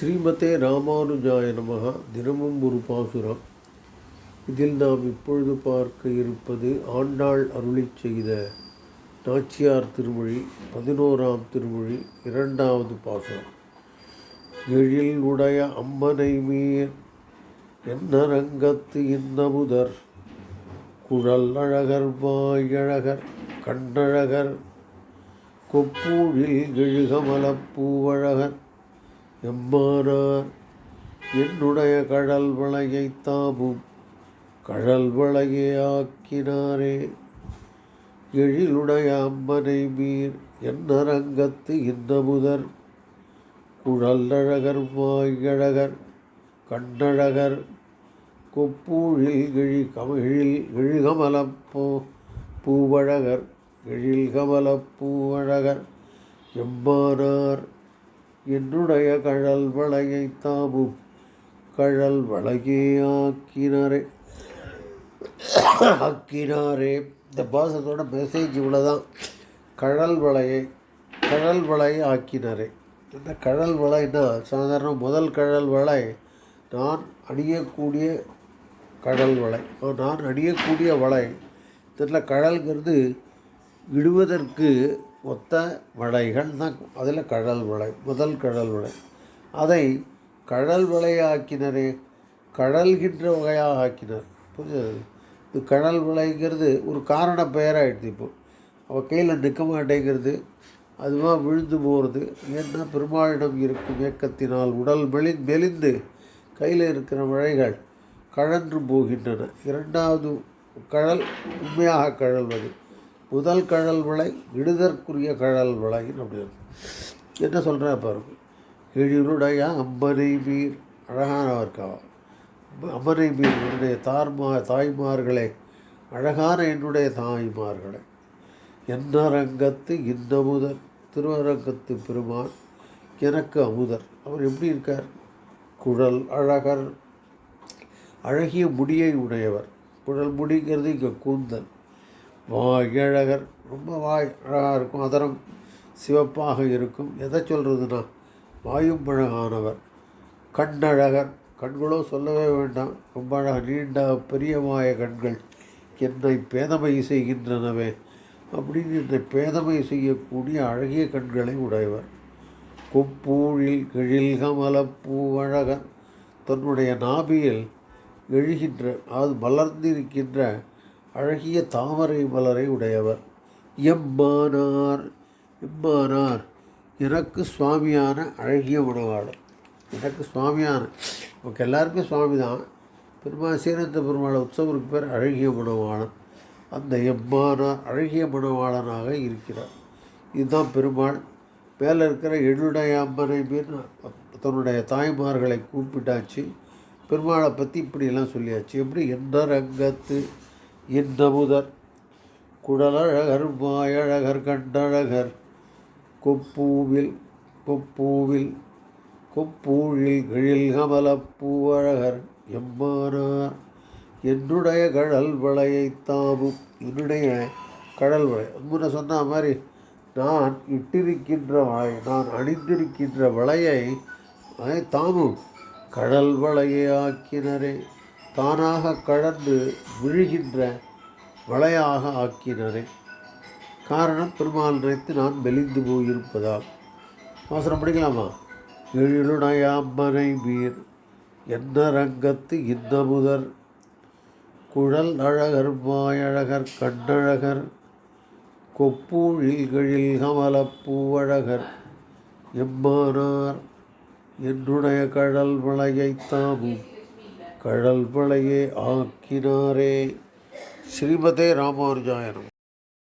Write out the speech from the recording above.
ஸ்ரீமதே ராமானுஜாய நமக. தினமும் ஒரு பாசுரம். இதில் நாம் இப்பொழுது பார்க்க இருப்பது ஆண்டாள் அருளிச் செய்த நாச்சியார் திருமொழி பதினோராம் திருமொழி இரண்டாவது பாசுரம். எழில் உடைய அம்மனை மீர் என்னரங்கத்து இன்னமுதர். குழல் அழகர் வாயழகர் கண்ணழகர். கொப்பூழில் எழுகமலப்பூவழகர் எம்மானார் என்னுடைய கடல் வளையை தாமும் கடல் வளையே ஆக்கினாரே. எழிலுடைய அம்மனை மீர் என்னரங்கத்து முதற் குழல்லழகர் வாயழகர் கண்ணழகர் கொப்பூழில் கிழி கமிழில் எழுகமலப்பூ பூவழகர் எழில்கமலப்பூவழகர் எம்மானார் என்னுடைய கழல் வளையை தாமும் கழல் வளையே ஆக்கினாரே. ஆக்கினாரே. இந்த பாசத்தோட மெசேஜ் இவ்வளோதான் கழல் வளையை கழல் வளையை ஆக்கினாரே. இந்த கழல் வளைனா சாதாரண முதல் கழல் வளை. நான் அணியக்கூடிய கடல் வளை. நான் அணியக்கூடிய வளை. இதில் கடல்ங்கிறது விடுவதற்கு ஒத்த வளைகள் தான். அதில் கடல் வளை முதல் கடல் வளை அதை கடல் விளையாக்கினரே கடல்கின்ற வகையாக ஆக்கினார். புரிஞ்சது? இது கடல் வளைங்கிறது ஒரு காரண பெயராகிடுது இப்போ. அவள் கையில் நிற்க மாட்டேங்கிறது. அதுவாக விழுந்து போகிறது ஏன்னா பெருமாளிடம் இருக்கும் இயக்கத்தினால் உடல் மெலி மெலிந்து கையில் இருக்கிற மழைகள் கழன்று போகின்றன. இரண்டாவது கழல் உண்மையாக கழல்வது முதல் கழல் விளை இடுதற்குரிய கழல் விளைன்னு அப்படி என்ன சொல்கிறா பாருங்க. எழிலுடைய அம்பனை மீர் அழகானவர்க்கா அம்பனை மீர் என்னுடைய தார்மா தாய்மார்களே அழகான என்னுடைய தாய்மார்களே என்னரங்கத்து இன்னமுதர் திருவரங்கத்து பெருமான் எனக்கு அமுதர். அவர் எப்படி இருக்கார்? குழல் அழகர் அழகிய முடியை உடையவர். குழல் முடிங்கிறது இங்கே கூந்தன் வாய் அழகர் ரொம்ப வாய் அழகாக இருக்கும். அதரம் சிவப்பாக இருக்கும். எதை சொல்கிறதுனா வாயும் அழகானவர் கண்ணழகர். கண்களோ சொல்லவே வேண்டாம். ரொம்ப அழகாக நீண்ட பெரியமாய கண்கள். என்னை பேதமை செய்கின்றனவே அப்படின்னு என்னை பேதமை செய்யக்கூடிய அழகிய கண்களை உடையவர். கொப்பூழில் எழில்கமலப்பூவழகர் தன்னுடைய நாபியில் எழுகின்ற அது மலர்ந்திருக்கின்ற அழகிய தாமரை மலரை உடையவர். எம்மானார் எம்மானார் எனக்கு சுவாமியான அழகிய உணவாளர். எனக்கு சுவாமியான நமக்கு எல்லாருமே சுவாமி தான். பெருமாள் சீரந்த பெருமாள் உற்சவருக்கு பேர் அழகிய மணவாளன் அந்த எம்மானார் அழகிய மணவாளனாக இருக்கிறார். இதுதான் பெருமாள். மேலே இருக்கிற எழுடைய அம்மனை மீன் தன்னுடைய தாய்மார்களை கூப்பிட்டாச்சு. பெருமாளை பற்றி இப்படியெல்லாம் சொல்லியாச்சு. எப்படி? என்ன ரங்கத்து இன்னமுதர் குடலழகர் மாயழகர் கண்டழகர் கொப்பூவில் கொப்பூவில் கொப்பூழில் எழில்கமலப்பூவழகர் எம்மானார். என்னுடைய கடல் வளையை தாமும் என்னுடைய கடல் வளை முன்ன சொன்ன மாதிரி நான் இட்டிருக்கின்ற வளை நான் அணிந்திருக்கின்ற வளையை தாமும் கடல் வளையை ஆக்கினரே. தானாக கடந்து விழுகின்ற வளையாக ஆக்கினரே. காரணம் பெருமாள் நினைத்து நான் மெலிந்து போயிருப்பதால். அவசரம் படிக்கலாமா எழிலுடைய வீர் என்ன ரங்கத்து இன்னமுதர் குழல் அழகர் மாயழகர் கண்ணழகர் கொப்பூழில்களில் கமலப்பூவழகர் எம்மானார் என்னுடைய கடல் வளையை தாமும் கடல் பழையே ஆக்கினாரே. ஸ்ரீமதே ராமானுஜாயனம்.